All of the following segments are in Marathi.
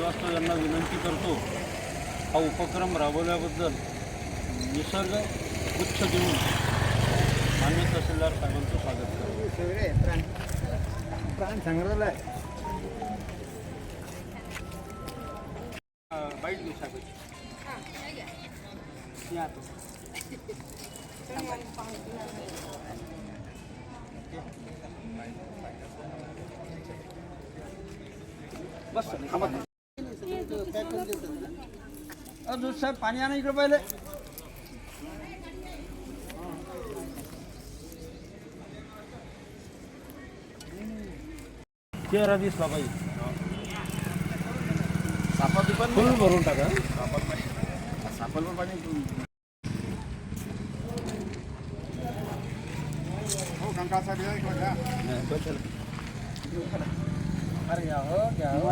श्रीवास्तव यांना विनंती करतो हा उपक्रम राबवल्याबद्दल निसर्ग गुच्छ देऊन मान्य तहसीलदार साहेबांचं स्वागत करतो. प्राण प्राण संग्रहालय. बाईट घेऊ साहेब. या आता. बस अरे साहेब पाणी आणा इकडे पहिले. तेरा दिसला पाहिजे सापाची पण फुल भरून टाका. सापाला पण पाणी हो कंकासाठी या इकडे. अरे घ्या हो घ्या हो.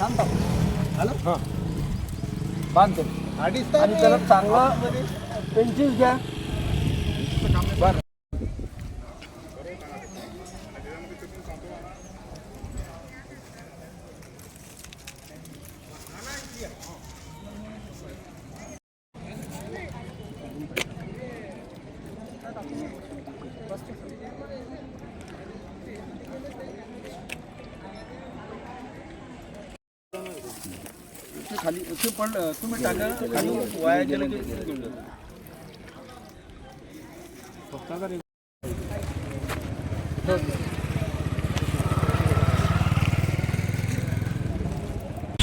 थांब थांब. आलं? हां. बांधतो अडीच आणि त्याला चांगलं पेन्सिल घ्या बरं इथे खाली इथे पडलं तुम्ही टाका. खाली वाया गेलं की घेऊन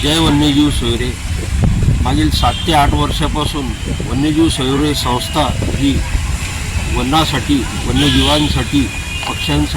जय वन्यजीव सोयरे. मागील सात ते आठ वर्षापासून वन्यजीव सोयरे संस्था ही वनासाठी वन्यजीवांसाठी पक्ष्यांसाठी